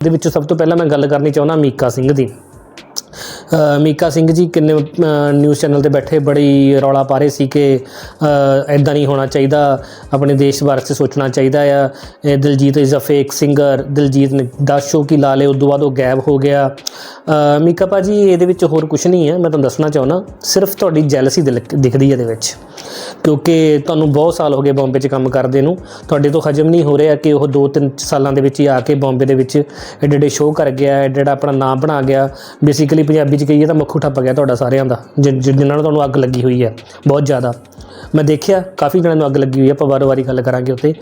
ਦੇ ਵਿੱਚੋਂ ਸਭ ਤੋਂ ਪਹਿਲਾਂ ਮੈਂ ਗੱਲ ਕਰਨੀ ਚਾਹੁੰਦਾ ਮੀਕਾ ਸਿੰਘ ਦੀ। ਮੀਕਾ ਸਿੰਘ ਜੀ ਕਿੰਨੇ ਨਿਊਜ਼ ਚੈਨਲ ਤੇ ਬੈਠੇ ਬੜੀ ਰੌਲਾ ਪਾ ਰਹੇ ਸੀ ਕਿ ਐਦਾਂ ਨਹੀਂ ਹੋਣਾ ਚਾਹੀਦਾ ਆਪਣੇ ਦੇਸ਼ ਬਾਰੇ ਸੋਚਣਾ ਚਾਹੀਦਾ ਆ। ਇਹ Diljit is a fake singer Diljit ਨੇ 10 ਸ਼ੋਅ ਕੀ ਲਾ ਲਏ ਤੋਂ ਬਾਅਦ ਉਹ ਗਾਇਬ ਹੋ ਗਿਆ। ਅ, ਮੀਕਾ ਭਾਜੀ ਇਹਦੇ ਵਿੱਚ ਹੋਰ ਕੁਝ ਨਹੀਂ ਹੈ ਮੈਂ ਤੁਹਾਨੂੰ ਦੱਸਣਾ ਚਾਹੁੰਦਾ ਸਿਰਫ ਤੁਹਾਡੀ ਜੈਲਸੀ ਦਿਖਦੀ ਹੈ ਇਹਦੇ ਵਿੱਚ। ਕਿਉਂਕਿ ਤੁਹਾਨੂੰ ਬਹੁਤ ਸਾਲ ਹੋ ਗਏ ਬੰਬੇ 'ਚ ਕੰਮ ਕਰਦੇ ਨੂੰ ਤੁਹਾਡੇ ਤੋਂ ਹਜਮ ਨਹੀਂ ਹੋ ਰਿਹਾ ਕਿ ਉਹ 2-3 ਸਾਲਾਂ ਦੇ ਵਿੱਚ ਹੀ ਆ ਕੇ ਬੰਬੇ ਦੇ ਵਿੱਚ ਐਡੇ ਐਡੇ ਸ਼ੋਅ ਕਰ ਗਿਆ ਐਡਾ ਐਡਾ ਆਪਣਾ ਨਾਮ ਬਣਾ ਗਿਆ ਬੇਸਿਕਲੀ ਪੰਜਾਬੀ 'ਚ ਕਹੀਏ ਤਾਂ ਮੱਖੂ ਠੱਪ ਗਿਆ ਤੁਹਾਡਾ ਸਾਰਿਆਂ ਦਾ ਜਿ- ਜਿ- ਜਿਨ੍ਹਾਂ ਨੂੰ ਤੁਹਾਨੂੰ ਅੱਗ ਲੱਗੀ ਹੋਈ ਹੈ ਬਹੁਤ ਜ਼ਿਆਦਾ। ਮੈਂ ਦੇਖਿਆ ਕਾਫੀ ਜਣਾਂ ਨੂੰ ਅੱਗ ਲੱਗੀ ਹੋਈ ਹੈ ਆਪਾਂ ਵਾਰ-ਵਾਰੀ ਗੱਲ ਕਰਾਂਗੇ ਉੱਤੇ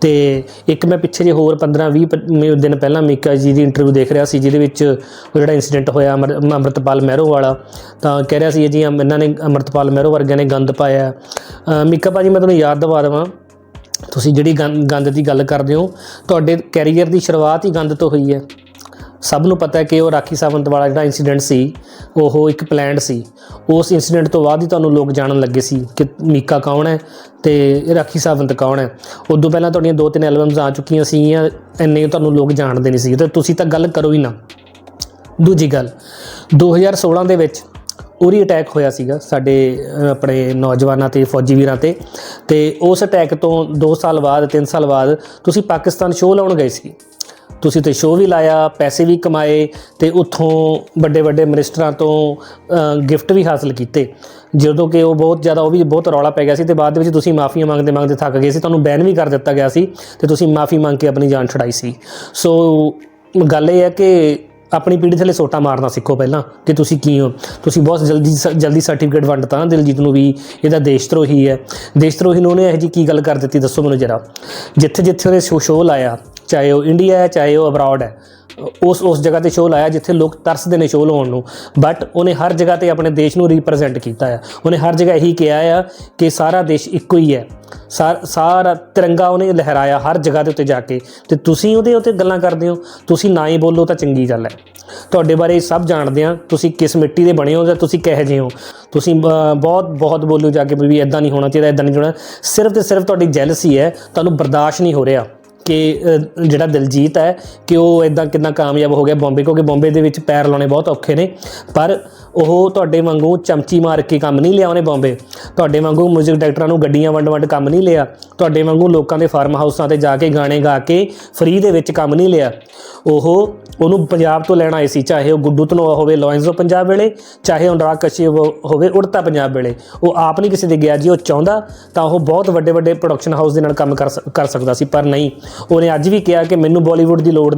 ਤੇ ਇੱਕ ਮੈਂ ਪਿੱਛੇ ਜੇ ਹੋਰ 15-20 ਦਿਨ ਪਹਿਲਾਂ ਮੀਕਾ ਜੀ ਦੀ ਇੰਟਰਵਿਊ ਦੇਖ ਰਿਹਾ ਸੀ ਜਿਹਦੇ ਵਿੱਚ ਉਹ ਜਿਹੜਾ ਇਨਸੀਡੈਂਟ ਹੋਇਆ ਅਮਰ- ਅੰਮ੍ਰਿਤਪਾਲ ਮਹਿਰੋ ਵਾਲਾ ਤਾਂ ਕਹਿ ਰਿਹਾ ਸੀ ਜੀ ਇਹਨਾਂ ਨੇ ਅੰਮ੍ਰਿਤਪਾਲ ਮਹਿਰੋ ਵਰਗਿਆਂ ਨੇ ਗੰਦ ਪਾਇਆ ਅ, ਮੀਕਾ ਭਾਜੀ ਮੈਂ ਤੁਹਾਨੂੰ ਯਾਦ ਦਿਵਾ ਦੇਵਾਂ ਤੁਸੀਂ ਜਿਹੜੀ ਗੰ- ਗੰਦ ਦੀ ਗੱਲ ਕਰਦੇ ਹੋ ਤੁਹਾਡੇ ਕੈਰੀਅਰ ਦੀ ਸ਼ੁਰੂਆਤ ਹੀ ਗੰਦ ਤੋਂ ਹੋਈ ਹੈ। ਸਭ ਨੂੰ ਪਤਾ ਹੈ ਕਿ ਉਹ ਰਾਖੀ ਸਾਵੰਤ ਵਾਲਾ ਜਿਹੜਾ ਇਨਸੀਡੈਂਟ ਸੀ, ਉਹ ਇੱਕ ਪਲਾਨਡ ਸੀ। ਉਸ ਇਨਸੀਡੈਂਟ ਤੋਂ ਬਾਅਦ ਹੀ ਤੁਹਾਨੂੰ ਲੋਕ ਜਾਣਨ ਲੱਗੇ ਸੀ ਕਿ ਮੀਕਾ ਕੌਣ ਹੈ ਤੇ ਰਾਖੀ ਸਾਵੰਤ ਕੌਣ ਹੈ। ਉਦੋਂ ਪਹਿਲਾਂ ਤੁਹਾਡੀਆਂ ਦੋ ਤਿੰਨ ਐਲਬਮਸ ਆ ਚੁੱਕੀਆਂ ਸੀਗੀਆਂ, ਇੰਨੇ ਤੁਹਾਨੂੰ ਲੋਕ ਜਾਣਦੇ ਨਹੀਂ ਸੀ ਤੇ ਤੁਸੀਂ ਤਾਂ ਗੱਲ ਕਰੋ ਹੀ ਨਾ। ਦੂਜੀ ਗੱਲ 2016 ਦੇ ਵਿੱਚ ਉਰੀ ਅਟੈਕ ਹੋਇਆ ਸੀਗਾ ਸਾਡੇ ਆਪਣੇ ਨੌਜਵਾਨਾਂ ਤੇ, ਫੌਜੀ ਵੀਰਾਂ ਤੇ। ਤੇ ਉਸ ਅਟੈਕ ਤੋਂ 2 ਸਾਲ ਬਾਅਦ 3 ਸਾਲ ਬਾਅਦ ਤੁਸੀਂ ਪਾਕਿਸਤਾਨ ਸ਼ੋਅ ਲਾਉਣ ਗਏ ਸੀ। ਤੁਸੀਂ ਤੇ ਸ਼ੋਅ ਵੀ ਲਾਇਆ, ਪੈਸੇ ਵੀ ਕਮਾਏ ਤੇ ਉੱਥੋਂ ਵੱਡੇ ਵੱਡੇ ਮਿਨਿਸਟਰਾਂ ਤੋਂ ਗਿਫਟ ਵੀ ਹਾਸਲ ਕੀਤੇ। ਜਦੋਂ ਕਿ ਉਹ ਬਹੁਤ ਜ਼ਿਆਦਾ, ਉਹ ਵੀ ਬਹੁਤ ਰੌਲਾ ਪੈ ਗਿਆ ਸੀ ਤੇ ਬਾਅਦ ਵਿੱਚ ਤੁਸੀਂ ਮਾਫੀਆਂ ਮੰਗਦੇ ਮੰਗਦੇ ਥੱਕ ਗਏ ਸੀ, ਤੁਹਾਨੂੰ ਬੈਨ ਵੀ ਕਰ ਦਿੱਤਾ ਗਿਆ ਸੀ ਤੇ ਤੁਸੀਂ ਮਾਫੀ ਮੰਗ ਕੇ ਆਪਣੀ ਜਾਨ ਛੁਡਾਈ ਸੀ। ਸੋ, ਗੱਲ ਇਹ ਹੈ ਕਿ ਆਪਣੀ ਪੀੜ੍ਹੀ ਥੱਲੇ ਸੋਟਾ ਮਾਰਨਾ ਸਿੱਖੋ ਪਹਿਲਾਂ ਕਿ ਤੁਸੀਂ ਕੀ ਹੋ। ਤੁਸੀਂ ਬਹੁਤ ਜਲਦੀ ਜਲਦੀ ਸਰਟੀਫਿਕੇਟ ਵੰਡਤਾ ਨਾ ਦਿਲਜੀਤ ਨੂੰ ਵੀ, ਇਹਦਾ ਦੇਸ਼ ਧਰੋਹੀ ਹੈ। ਦੇਸ਼ ਧਰੋਹੀ ਨੂੰ ਉਹਨੇ ਇਹੋ ਜੀ ਕੀ ਗੱਲ ਕਰ ਦਿੱਤੀ, ਦੱਸੋ ਮੈਨੂੰ ਜਰਾ। ਜਿੱਥੇ ਜਿੱਥੇ ਉਹਨੇ ਸ਼ੋ ਸ਼ੋਅ ਲਾਇਆ ਚਾਹੇ ਉਹ ਇੰਡੀਆ ਹੈ, ਚਾਹੇ ਉਹ ਅਬਰਾਡ ਹੈ, ਉਸ ਉਸ ਜਗ੍ਹਾ ਤੇ ਸ਼ੋਅ ਲਾਇਆ ਜਿੱਥੇ ਲੋਕ ਤਰਸਦੇ ਨੇ ਸ਼ੋਅ ਲਾਉਣ ਨੂੰ। ਬਟ ਉਹਨੇ ਹਰ ਜਗ੍ਹਾ ਤੇ ਆਪਣੇ ਦੇਸ਼ ਨੂੰ ਰਿਪਰੈਜ਼ੈਂਟ ਕੀਤਾ ਆ। ਉਹਨੇ ਹਰ ਜਗ੍ਹਾ ਇਹੀ ਕਿਹਾ ਆ ਕਿ ਸਾਰਾ ਦੇਸ਼ ਇੱਕੋ ਹੀ ਹੈ। ਸਾਰ- ਸਾਰਾ ਤਿਰੰਗਾ ਉਹਨੇ ਲਹਿਰਾਇਆ ਹਰ ਜਗ੍ਹਾ ਦੇ ਉੱਤੇ ਜਾ ਕੇ। ਤੇ ਤੁਸੀਂ ਉਹਦੇ ਉੱਤੇ ਗੱਲਾਂ ਕਰਦੇ ਹੋ, ਤੁਸੀਂ ਨਾ ਹੀ ਬੋਲੋ ਤਾਂ ਚੰਗੀ ਗੱਲ ਹੈ। ਤੁਹਾਡੇ ਬਾਰੇ ਸਭ ਜਾਣਦੇ ਆ ਤੁਸੀਂ ਕਿਸ ਮਿੱਟੀ ਦੇ ਬਣੇ ਹੋ ਜਾਂ ਤੁਸੀਂ ਕਿਹੋ ਜਿਹੇ ਹੋ। ਤੁਸੀਂ ਬਹੁਤ ਬਹੁਤ ਬੋਲੋ ਜਾ ਕੇ ਵੀ ਇਦਾਂ ਨਹੀਂ ਹੋਣਾ ਚਾਹੀਦਾ, ਇਦਾਂ ਨਹੀਂ ਹੋਣਾ। ਸਿਰਫ ਤੇ ਸਿਰਫ ਤੁਹਾਡੀ ਜੈਲਸੀ ਹੈ, ਤੁਹਾਨੂੰ ਬਰਦਾਸ਼ਤ ਨਹੀਂ ਹੋ ਰਿਹਾ। ਕਿ ਜਿਹੜਾ ਦਿਲਜੀਤ ਹੈ ਕਿ ਉਹ ਇਦਾਂ ਕਿੰਨਾ ਕਾਮਯਾਬ ਹੋ ਗਿਆ ਬੰਬੇ, ਕਿਉਂਕਿ ਬੰਬੇ ਦੇ ਵਿੱਚ ਪੈਰ ਲਾਉਣੇ ਬਹੁਤ ਔਖੇ ਨੇ। ਪਰ ਉਹ ਤੁਹਾਡੇ ਵਾਂਗੂ ਚਮਚੀ ਮਾਰ ਕੇ ਕੰਮ ਨਹੀਂ ਲਿਆ ਉਹਨੇ ਬੰਬੇ। ਤੁਹਾਡੇ ਵਾਂਗੂ 뮤직 ਡਾਇਰੈਕਟਰਾਂ ਨੂੰ ਗੱਡੀਆਂ ਵੰਡ ਵੰਡ ਕੰਮ ਨਹੀਂ ਲਿਆ, ਤੁਹਾਡੇ ਵਾਂਗੂ ਲੋਕਾਂ ਦੇ ਫਾਰਮ ਹਾਊਸਾਂ ਤੇ ਜਾ ਕੇ ਗਾਣੇ ਗਾ ਕੇ ਫ੍ਰੀ ਦੇ ਵਿੱਚ ਕੰਮ ਨਹੀਂ ਲਿਆ। ਉਹ ਉਹਨੂੰ ਪੰਜਾਬ ਤੋਂ ਲੈਣ ਆਏ ਸੀ, ਚਾਹੇ ਉਹ ਗੁੱਡੂ ਧਨੋਆ ਹੋਵੇ ਲੋਇਨਜ਼ੋ ਪੰਜਾਬ ਵੇਲੇ, ਚਾਹੇ ਅਨੁਰਾਗ ਕਸ਼ਯਪ ਹੋਵੇ, ਉੜਤਾ ਪੰਜਾਬ ਵੇਲੇ। ਉਹ ਆਪ ਨਹੀਂ ਕਿਸੇ ਦੇ ਗਿਆ ਜੀ, ਉਹ ਚਾਹੁੰਦਾ ਤਾਂ ਉਹ ਬਹੁਤ ਵੱਡੇ ਵੱਡੇ ਪ੍ਰੋਡਕਸ਼ਨ ਹਾਊਸ ਦੇ ਨਾਲ ਕੰਮ ਕਰ ਸ- ਕਰ ਸਕਦਾ ਸੀ, ਪਰ ਨਹੀਂ। ਉਹਨੇ ਅੱਜ ਵੀ ਕਿਹਾ ਕਿ ਮੈਨੂੰ ਬਾਲੀਵੁੱਡ ਦੀ ਲੋੜ